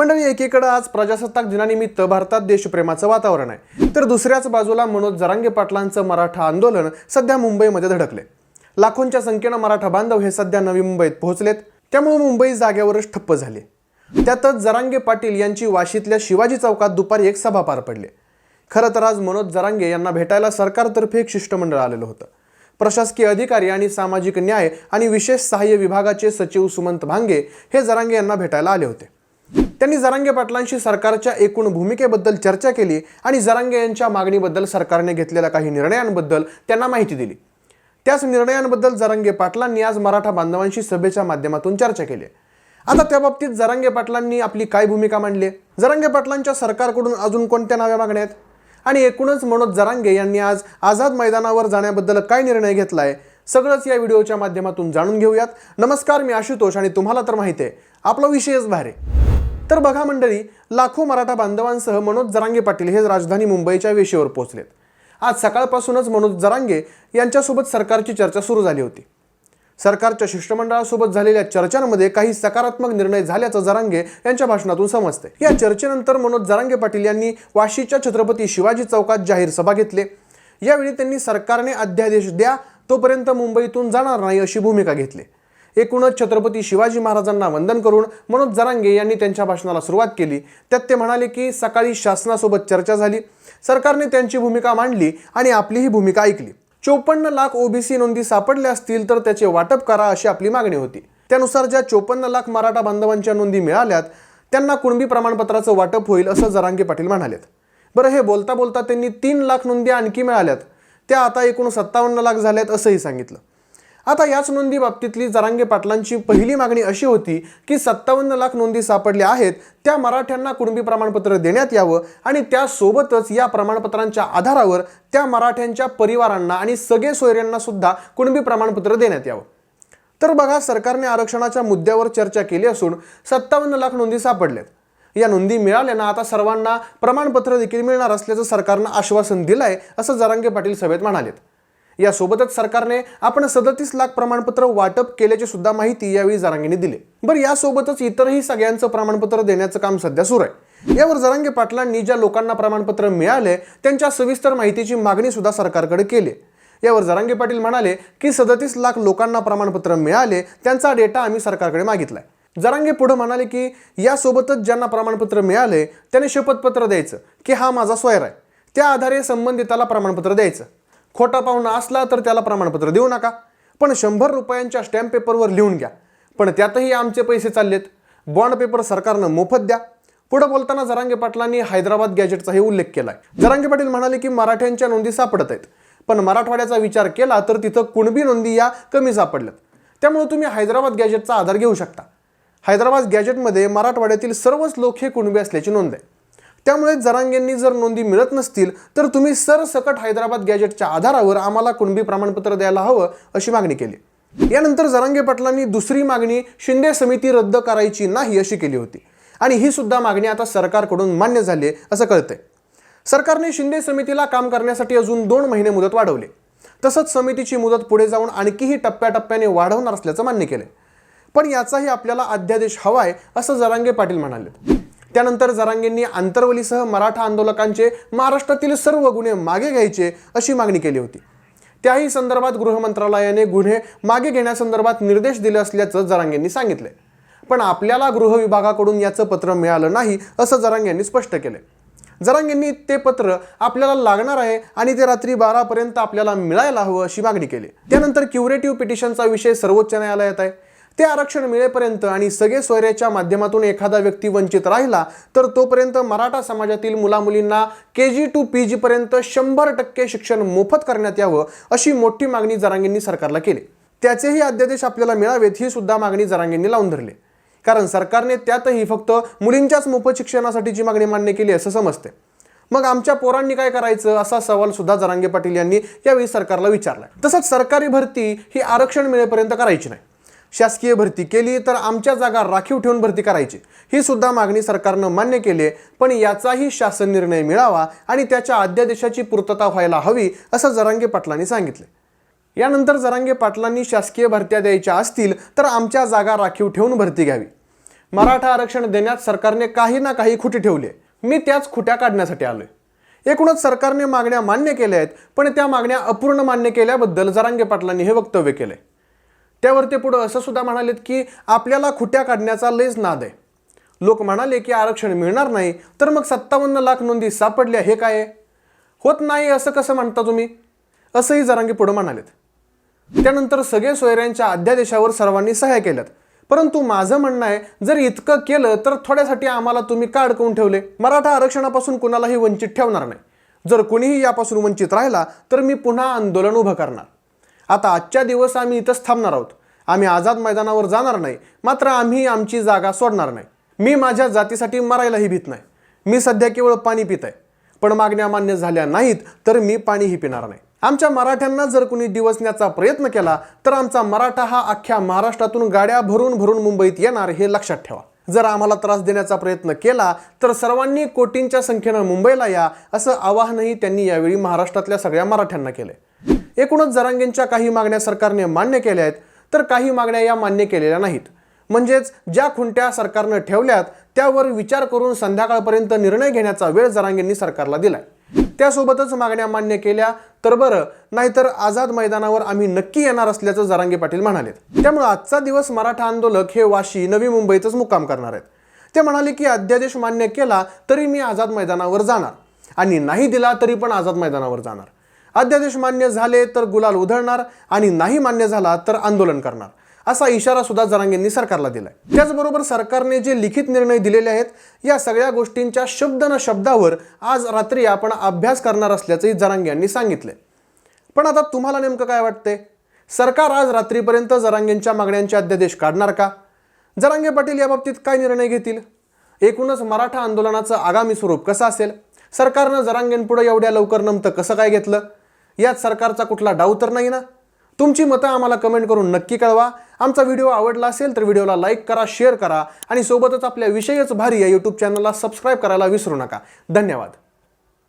मंडळी एकीकडे आज प्रजासत्ताक दिनानिमित्त भारतात देशप्रेमाचं वातावरण आहे. तर दुसऱ्याच बाजूला मनोज जरांगे पाटलांचं मराठा आंदोलन सध्या मुंबईमध्ये धडकले. लाखोंच्या संख्येनं मराठा बांधव हे सध्या नवी मुंबईत पोहोचलेत. त्यामुळे मुंबई जागेवरच ठप्प झाली. त्यातच जरांगे पाटील यांची वाशीतल्या शिवाजी चौकात दुपारी एक सभा पार पडली. खरं तर आज मनोज जरांगे यांना भेटायला सरकारतर्फे एक शिष्टमंडळ आलेलं होतं. प्रशासकीय अधिकारी आणि सामाजिक न्याय आणि विशेष सहाय्य विभागाचे सचिव सुमंत भांगे हे जरांगे यांना भेटायला आले होते. त्यांनी जरांगे पाटलांशी सरकारच्या एकूण भूमिकेबद्दल चर्चा केली आणि जरांगे यांच्या मागणीबद्दल सरकारने घेतलेल्या काही निर्णयांबद्दल त्यांना माहिती दिली. त्याच निर्णयांबद्दल जरांगे पाटलांनी आज मराठा बांधवांशी सभेच्या माध्यमातून चर्चा केली. आता त्या बाबतीत जरांगे पाटलांनी आपली काय भूमिका मांडली? जरांगे पाटलांच्या सरकारकडून अजून कोणत्या नव्या मागण्या आहेत? आणि एकूणच मनोज जरांगे यांनी आज आझाद मैदानावर जाण्याबद्दल काय निर्णय घेतलाय? सगळंच या व्हिडिओच्या माध्यमातून जाणून घेऊयात. नमस्कार मी आशुतोष आणि तुम्हाला तर माहिती आहे आपला विषयच भारे तर बघा मंडळी लाखो मराठा बांधवांसह मनोज जरांगे पाटील हे राजधानी मुंबईच्या वेशीवर पोहोचलेत. आज सकाळपासूनच मनोज जरांगे यांच्यासोबत सरकारची चर्चा सुरू झाली होती. सरकारच्या शिष्टमंडळासोबत झालेल्या चर्चांमध्ये काही सकारात्मक निर्णय झाल्याचं जरांगे यांच्या भाषणातून समजते. या चर्चेनंतर मनोज जरांगे पाटील यांनी वाशीच्या छत्रपती शिवाजी चौकात जाहीर सभा घेतले. यावेळी त्यांनी सरकारने अध्यादेश द्या तोपर्यंत मुंबईतून जाणार नाही अशी भूमिका घेतली. एकूणच छत्रपती शिवाजी महाराजांना वंदन करून मनोज जरांगे यांनी त्यांच्या भाषणाला सुरुवात केली. त्यात ते म्हणाले की सकाळी शासनासोबत चर्चा झाली. सरकारने त्यांची भूमिका मांडली आणि आपलीही भूमिका ऐकली. चोपन्न लाख ओबीसी नोंदी सापडल्या असतील तर त्याचे वाटप करा अशी आपली मागणी होती. त्यानुसार ज्या चोपन्न लाख मराठा बांधवांच्या नोंदी मिळाल्यात त्यांना कुणबी प्रमाणपत्राचं वाटप होईल असं जरांगे पाटील म्हणालेत. बरं हे बोलता बोलता त्यांनी तीन लाख नोंदी आणखी मिळाल्यात. त्या आता एकूण सत्तावन्न लाख झाल्यात असंही सांगितलं. आता याच नोंदी बाबतीतली जरांगे पाटलांची पहिली मागणी अशी होती की सत्तावन्न लाख नोंदी सापडल्या आहेत त्या मराठ्यांना कुणबी प्रमाणपत्र देण्यात यावं आणि त्यासोबतच या प्रमाणपत्रांच्या आधारावर त्या मराठ्यांच्या परिवारांना आणि सगळे सोयऱ्यांना सुद्धा कुणबी प्रमाणपत्र देण्यात यावं. तर बघा सरकारने आरक्षणाच्या मुद्द्यावर चर्चा केली असून सत्तावन्न लाख नोंदी सापडल्यात. या नोंदी मिळाल्यानं आता सर्वांना प्रमाणपत्र देखील मिळणार असल्याचं सरकारनं आश्वासन दिलं आहे असं जरांगे पाटील सभेत म्हणालेत. यासोबतच सरकारने आपण सदतीस लाख प्रमाणपत्र वाटप केल्याची सुद्धा माहिती यावेळी जरांगेने दिली. बरं यासोबतच इतरही सगळ्यांचं प्रमाणपत्र देण्याचं काम सध्या सुरू आहे. यावर जरांगे पाटलांनी ज्या लोकांना प्रमाणपत्र मिळाले त्यांच्या सविस्तर माहितीची मागणी सुद्धा सरकारकडे केली. यावर जरांगे पाटील म्हणाले की सदतीस लाख लोकांना प्रमाणपत्र मिळाले त्यांचा डेटा आम्ही सरकारकडे मागितलाय. जरांगे पुढे म्हणाले की यासोबतच ज्यांना प्रमाणपत्र मिळाले त्यांनी शपथपत्र द्यायचं की हा माझा स्वैर आहे. त्या आधारे संबंधिताला प्रमाणपत्र द्यायचं. खोटा पाहुणा असला तर त्याला प्रमाणपत्र देऊ नका. पण शंभर रुपयांच्या स्टॅम्प पेपरवर लिहून घ्या. पण त्यातही आमचे पैसे चाललेत. बॉन्ड पेपर सरकारनं मोफत द्या. पुढे बोलताना जरांगे पाटलांनी हैदराबाद गॅजेटचाही उल्लेख केलाय. जरांगे पाटील म्हणाले की मराठ्यांच्या नोंदी सापडत आहेत. पण मराठवाड्याचा विचार केला तर तिथं कुणबी नोंदी या कमी सापडल्यात. त्यामुळे तुम्ही हैदराबाद गॅजेटचा आधार घेऊ शकता. हैदराबाद गॅजेटमध्ये मराठवाड्यातील सर्वच लोक हे कुणबी असल्याची नोंद आहे. त्यामुळे जरांगेंनी जर नोंदी मिळत नसतील तर तुम्ही सरसकट हैदराबाद गॅजेटच्या आधारावर आम्हाला कुणबी प्रमाणपत्र द्यायला हवं अशी मागणी केली. यानंतर जरांगे पाटलांनी दुसरी मागणी शिंदे समिती रद्द करायची नाही अशी केली होती. आणि ही सुद्धा मागणी आता सरकारकडून मान्य झाली आहे असं कळतंय. सरकारने शिंदे समितीला काम करण्यासाठी अजून दोन महिने मुदत वाढवली. तसंच समितीची मुदत पुढे जाऊन आणखीही टप्प्याटप्प्याने वाढवणार असल्याचं मान्य केलं पण याचाही आपल्याला अध्यादेश हवाय असं जरांगे पाटील म्हणाले त्यानंतर जरांगेंनी आंतरवलीसह मराठा आंदोलकांचे महाराष्ट्रातील सर्व गुन्हे मागे घ्यायचे अशी मागणी केली होती. त्याही संदर्भात गृह मंत्रालयाने गुन्हे मागे घेण्यासंदर्भात निर्देश दिले असल्याचं जरांगेंनी सांगितले. पण आपल्याला गृह विभागाकडून याचं पत्र मिळालं नाही असं जरांगेंनी स्पष्ट केले. जरांगेंनी ते पत्र आपल्याला लागणार आहे आणि ते रात्री बारापर्यंत आपल्याला मिळायला हवं अशी मागणी केली. त्यानंतर क्युरेटिव्ह पिटिशनचा विषय सर्वोच्च न्यायालयात आहे. ते आरक्षण मिळेपर्यंत आणि सगळे सोयऱ्याच्या माध्यमातून एखादा व्यक्ती वंचित राहिला तर तोपर्यंत मराठा समाजातील मुलामुलींना के जी टू पी जीपर्यंत शंभर टक्के शिक्षण मोफत करण्यात यावं अशी मोठी मागणी जरांगेंनी सरकारला केली. त्याचेही अध्यादेश आपल्याला मिळावेत ही सुद्धा मागणी जरांगेंनी लावून धरली. कारण सरकारने त्यातही फक्त मुलींच्याच मोफत शिक्षणासाठीची मागणी मान्य केली असं समजते मग आमच्या पोरांनी काय करायचं असा सवाल सुद्धा जरांगे पाटील यांनी यावेळी सरकारला विचारला तसंच सरकारी भरती ही आरक्षण मिळेपर्यंत करायची नाही. शासकीय भरती केली तर आमच्या जागा राखीव ठेवून भरती करायची. ही सुद्धा मागणी सरकारनं मान्य केली आहे, पण याचाही शासन निर्णय मिळावा आणि त्याच्या अध्यादेशाची पूर्तता व्हायला हवी असं जरांगे पाटलांनी सांगितले यानंतर जरांगे पाटलांनी शासकीय भरत्या द्यायच्या असतील तर आमच्या जागा राखीव ठेवून भरती घ्यावी. मराठा आरक्षण देण्यात सरकारने काही ना काही खुटी ठेवली मी त्याच खुट्या काढण्यासाठी आलोय. एकूणच सरकारने मागण्या मान्य केल्या आहेत पण त्या मागण्या अपूर्ण मान्य केल्याबद्दल जरांगे पाटलांनी हे वक्तव्य केलंय. त्यावर ते पुढं असं सुद्धा म्हणालेत की आपल्याला खुट्या काढण्याचा लयच नाद आहे. लोक म्हणाले की आरक्षण मिळणार नाही तर मग सत्तावन्न लाख नोंदी सापडल्या हे काय आहे? होत नाही असं कसं म्हणता तुम्ही? असंही जरांगे पुढं म्हणालेत. त्यानंतर सगळे सोयऱ्यांच्या अध्यादेशावर सर्वांनी सह्या केल्यात. परंतु माझं म्हणणं आहे जर इतकं केलं तर थोड्यासाठी आम्हाला तुम्ही का अडकवून ठेवले? मराठा आरक्षणापासून कुणालाही वंचित ठेवणार नाही. जर कुणीही यापासून वंचित राहिला तर मी पुन्हा आंदोलन उभं करणार. आता आजच्या दिवस आम्ही इथंच थांबणार आहोत. आम्ही आझाद मैदानावर जाणार नाही मात्र आम्ही आमची जागा सोडणार नाही. मी माझ्या जातीसाठी मरायलाही भीत नाही. मी सध्या केवळ पाणी पित आहे. पण मागण्या मान्य झाल्या नाहीत तर मी पाणीही पिणार नाही. आमच्या मराठ्यांना जर कुणी दिवसण्याचा प्रयत्न केला तर आमचा मराठा हा अख्ख्या महाराष्ट्रातून गाड्या भरून भरून मुंबईत येणार हे लक्षात ठेवा. जर आम्हाला त्रास देण्याचा प्रयत्न केला तर सर्वांनी कोटींच्या संख्येनं मुंबईला या असं आवाहनही त्यांनी यावेळी महाराष्ट्रातल्या सगळ्या मराठ्यांना केलं एकूणच जरांगेंच्या काही मागण्या सरकारने मान्य केल्या आहेत तर काही मागण्या या मान्य केलेल्या नाहीत. म्हणजेच ज्या खुंट्या सरकारनं ठेवल्यात त्यावर विचार करून संध्याकाळपर्यंत निर्णय घेण्याचा वेळ जरांगेंनी सरकारला दिलाय. त्यासोबतच मागण्या मान्य केल्या तर बरं नाहीतर आझाद मैदानावर आम्ही नक्की येणार असल्याचं जरांगे पाटील म्हणालेत. त्यामुळे आजचा दिवस मराठा आंदोलक हे वाशी नवी मुंबईतच मुक्काम करणार आहेत. ते म्हणाले की अध्यादेश मान्य केला तरी मी आझाद मैदानावर जाणार. आणि नाही दिला तरी पण आझाद मैदानावर जाणार. अध्यादेश मान्य झाले तर गुलाल उधळणार आणि नाही मान्य झाला तर आंदोलन करणार. असा इशारा सुद्धा जरांगेंनी सरकारला दिलाय. त्याचबरोबर सरकारने जे लिखित निर्णय दिलेले आहेत या सगळ्या गोष्टींच्या शब्द न शब्दावर आज रात्री आपण अभ्यास करणार असल्याचंही जरांगे यांनी सांगितले पण आता तुम्हाला नेमकं काय वाटते सरकार आज रात्रीपर्यंत जरांगेंच्या मागण्यांचे अध्यादेश काढणार का? जरांगे पाटील याबाबतीत काय निर्णय घेतील? एकूणच मराठा आंदोलनाचं आगामी स्वरूप कसं असेल? सरकारनं जरांगेंपुढे एवढ्या लवकर नमतं कसं काय घेतलं? यात सरकारचा कुठला डाव तर नाही ना? तुमची मतं आम्हाला कमेंट करून नक्की कळवा. आमचा व्हिडिओ आवडला असेल तर व्हिडिओला लाईक करा शेअर करा आणि सोबतच आपल्या विषयच भारी या यूट्यूब चॅनलला सबस्क्राईब करायला विसरू नका. धन्यवाद.